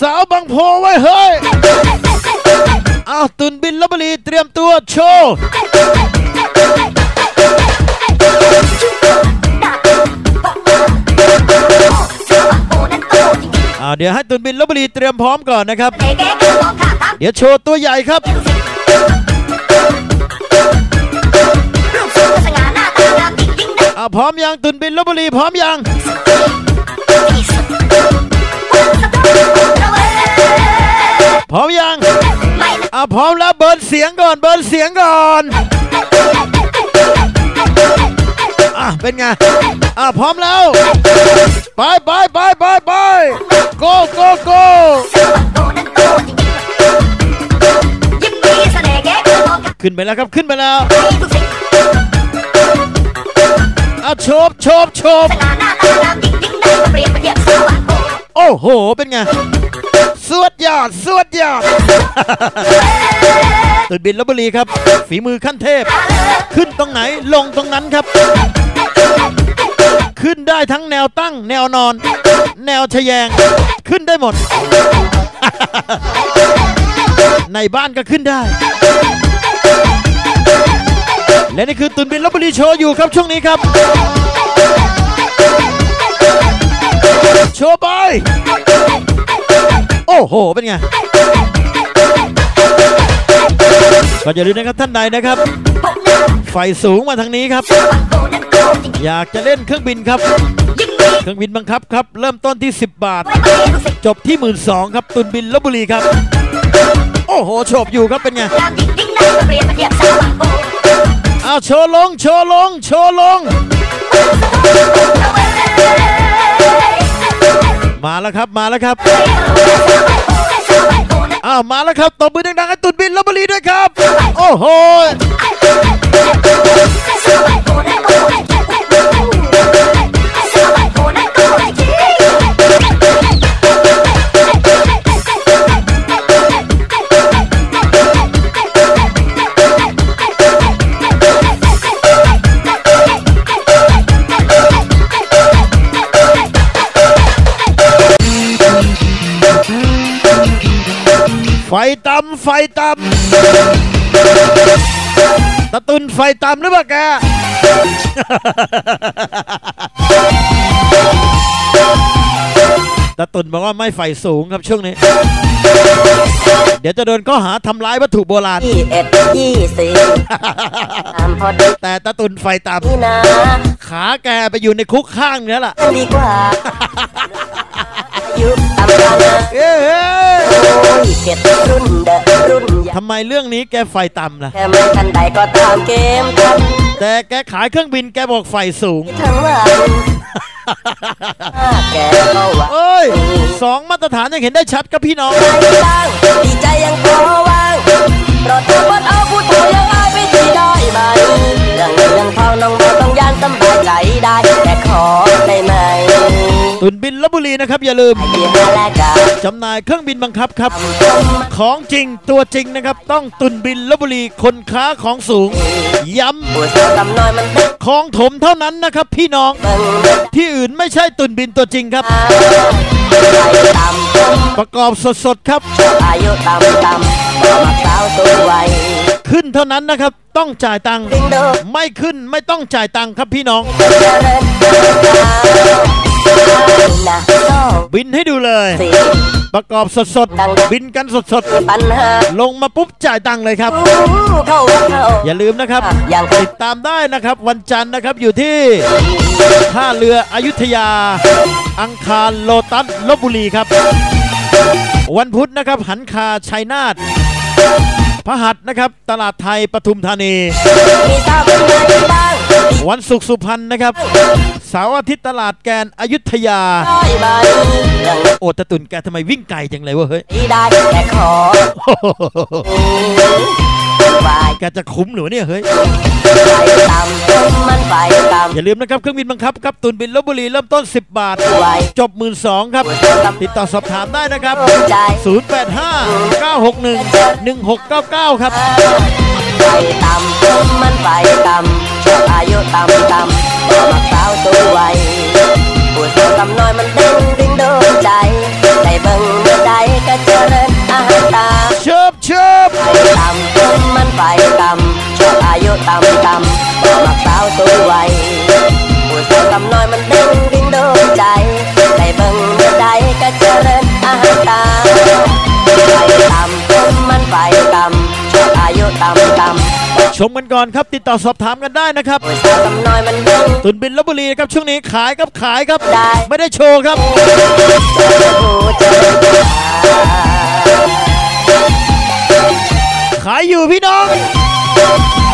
สาวบางโพไว้เฮ้ยอ้าวตุนบินลบบุรีเตรียมตัวโชว์อ่าเดี๋ยวให้ตุนบินลบบุรีเตรียมพร้อมก่อนนะครับ เดี๋ยวโชว์ตัวใหญ่ครับอ่าพร้อมยังตุนบินลบบุรีพร้อมยัง อ่าพร้อมแล้วเบิร์นเสียงก่อน เบิร์นเสียงก่อนอะเป็นไงอะพร้อมแล้ว ไปไปไปไปไป go go go ขึ้นไปแล้วครับขึ้นไปแล้วอะโชบโชบโชบโอ้โห เป็นไง สวดยอดสวดยอดตื่นบินลบบุรีครับ ฝีมือขั้นเทพ ขึ้นตรงไหนลงตรงนั้นครับ ขึ้นได้ทั้งแนวตั้ง แนวนอน แนวทะแยง ขึ้นได้หมด ในบ้านก็ขึ้นได้ และนี่คือตุนบินลบบุรีโชว์อยู่ครับช่วงนี้ครับ โชว์ไป โอ้โห เป็นไงก็อย่าลืมนะครับท่านใดนะครับ ไฟสูงมาทางนี้ครับ อยากจะเล่นเครื่องบินครับ เครื่องบินบังคับครับ เริ่มต้นที่ 10 บาท จบที่1 2ื่นสองครับ ตุนบินลบบุรีครับ โอ้โหโฉบอยู่ครับเป็นไงอ้าวโชว์ลง โชว์ลง โชว์ลง มาแล้วครับมาแล้วครับอ้าวมาแล้วครับตบมือดังๆให้ตุนบินลบบุรีด้วยครับ โอ้โห ไฟตำไฟตำตะตุนไฟตำหรือเปล่าแกตะตุนบอกว่าไม่ไฟสูงครับช่วงนี้ เดี๋ยวจะโดนข้อหาทำร้ายวัตถุโบราณยี่เอ็ดยี่สิบตามพอดีแต่ตะตุนไฟตนี่นะำขาแกไปอยู่ในคุกข้างเนี้ยล่ะดีกว่าอายุต่ำกว่านะเอ้ ยเก็ดรุ่นเดอะรุ่นใหญ่ทำไมเรื่องนี้แกไฟต่ำล่ะ แค่ไม่ทันใดก็ตามเกมทันแต่แกขายเครื่องบินแกบอกไฟสูง ทั้งวันถ้าแกก็วังเอ้ยสองมาตรฐานยังเห็นได้ชัดครับพี่น้อง ใจตั้งดีใจยังพอวางโปรดเธอเปิดเอาผู้เฒ่ายังอายไปทีได้ไหมเรื่องเงินเรื่องทองน้องบ่ต้องยานสำบายใจได้แต่ขอได้ไหม บินลบบุรีนะครับ อย่าลืมไอ้ที่หาแลกกันจำหน่ายเครื่องบินบังคับครับ ของจริงตัวจริงนะครับ ต้องตุนบินลบบุรีคนค้าของสูง ย้ผู้สาวตำน้อยมันเด็กำของถมเท่านั้นนะครับ พี่น้องเบิ่งเด็กที่อื่นไม่ใช่ตุนบินตัวจริงครับใจต่ำต้มประกอบสดๆครับอายุต่ำต่ำก็มาสาวสวยขึ้นเท่านั้นนะครับ ต้องจ่ายตังค์ดึงเดิมไม่ขึ้นไม่ต้องจ่ายตังค์ครับพี่น้อง เจริญนะน้องบินให้ดูเลยสิประกอบสดๆบินกันสดปัญหาๆลงมาปุ๊บจ่ายตังค์เลยครับเข้าเข้าอย่าลืมนะครับอย่างติดตามได้นะครับ วันจันทร์นะครับอยู่ที่ท่าเรืออยุธยา อังคารโลตัสลบบุรีครับ วันพุธนะครับ หันคาชัยนาทพหัสนะครับ ตลาดไทยปทุมธานีมีสา วันศุกร์สุพรรณนะครับเสาร์อาทิตย์ตลาดแกนอยุธยาได้ไหมเรื่องโอตะตุนแกทำไมวิ่งไกลจังเลยวะเฮ้ยได้แต่ขอแกจะคุ้มหรือเนี่ยเฮ้ยอย่าลืมนะครับ เครื่องบินบังคับครับตุนบินลบบุรีเริ่มต้น 10 บาท จบ 1 2ื่นครับ ติดต่อสอบถามได้นะครับ 085 961 1699 ครับไปตามต้นมันไปตามช อายุต่ำต่ำก็มาสาวตัววัวผู้สาวต่ำน้อยมันดึงดึงโดนใจได้เบิ่งเมื่อใดก็เจริญอาหารตาชอบชอบต่ำขึ้นมันไปต่ำชอบอายุต่ำต่ำ มกันได้นะครับโอ้ยสาวสำน้อยมันเด้งตุนบินลบบุรีครับช่วงนี้ขายครับขายครับได้ไม่ได้โชว์ครับหูเจอขายอยู่พี่น้องเ